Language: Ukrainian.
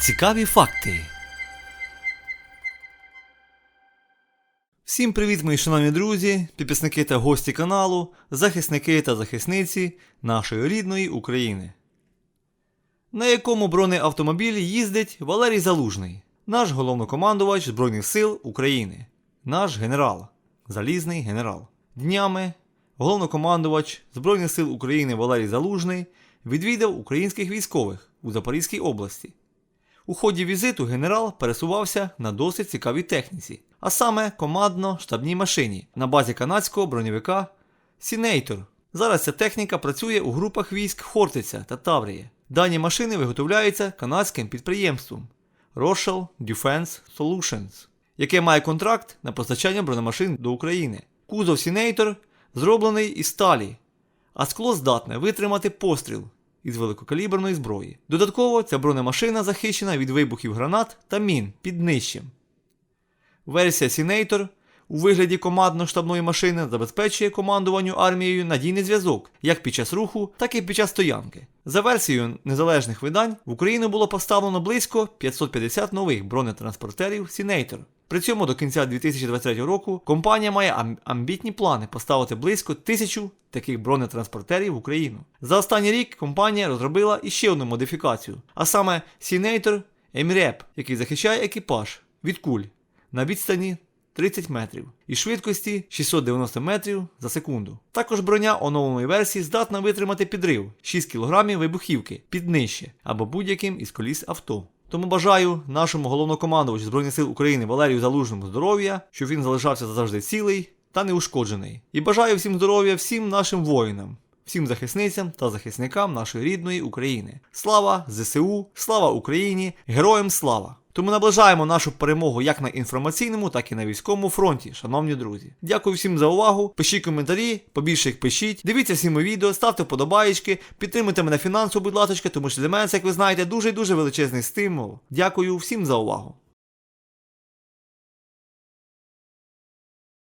Цікаві факти. Всім привіт, мої шановні друзі, підписники та гості каналу, захисники та захисниці нашої рідної України. На якому бронеавтомобілі їздить Валерій Залужний, наш головнокомандувач Збройних сил України, наш генерал, залізний генерал. Днями головнокомандувач Збройних сил України Валерій Залужний відвідав українських військових у Запорізькій області. У ході візиту генерал пересувався на досить цікавій техніці, а саме командно-штабній машині на базі канадського броньовика Сінейтор. Зараз ця техніка працює у групах військ Хортиця та Таврія. Дані машини виготовляються канадським підприємством Rochelle Defense Solutions, яке має контракт на постачання бронемашин до України. Кузов Сінейтор зроблений із сталі, а скло здатне витримати постріл із великокаліберної зброї. Додатково ця бронемашина захищена від вибухів гранат та мін під днищем. Версія Сінейтор у вигляді командно-штабної машини забезпечує командуванню армією надійний зв'язок як під час руху, так і під час стоянки. За версією незалежних видань в Україну було поставлено близько 550 нових бронетранспортерів Сінейтор. При цьому до кінця 2023 року компанія має амбітні плани поставити близько тисячу таких бронетранспортерів в Україну. За останній рік компанія розробила іще одну модифікацію, а саме Сінейтор Еміреп, який захищає екіпаж від куль на відстані 30 метрів і швидкості 690 метрів за секунду. Також броня оновленої версії здатна витримати підрив 6 кг вибухівки під днище або будь-яким із коліс авто. Тому бажаю нашому головнокомандувачу Збройних сил України Валерію Залужному здоров'я, щоб він залишався завжди цілий та неушкоджений. І бажаю всім здоров'я всім нашим воїнам, всім захисницям та захисникам нашої рідної України. Слава ЗСУ, слава Україні, героям слава! Тому наближаємо нашу перемогу як на інформаційному, так і на військовому фронті, шановні друзі. Дякую всім за увагу. Пишіть коментарі, побільше їх пишіть. Дивіться всі мої відео, ставте вподобаєчки, підтримуйте мене фінансово, будь ласка, тому що для мене це, як ви знаєте, дуже дуже величезний стимул. Дякую всім за увагу.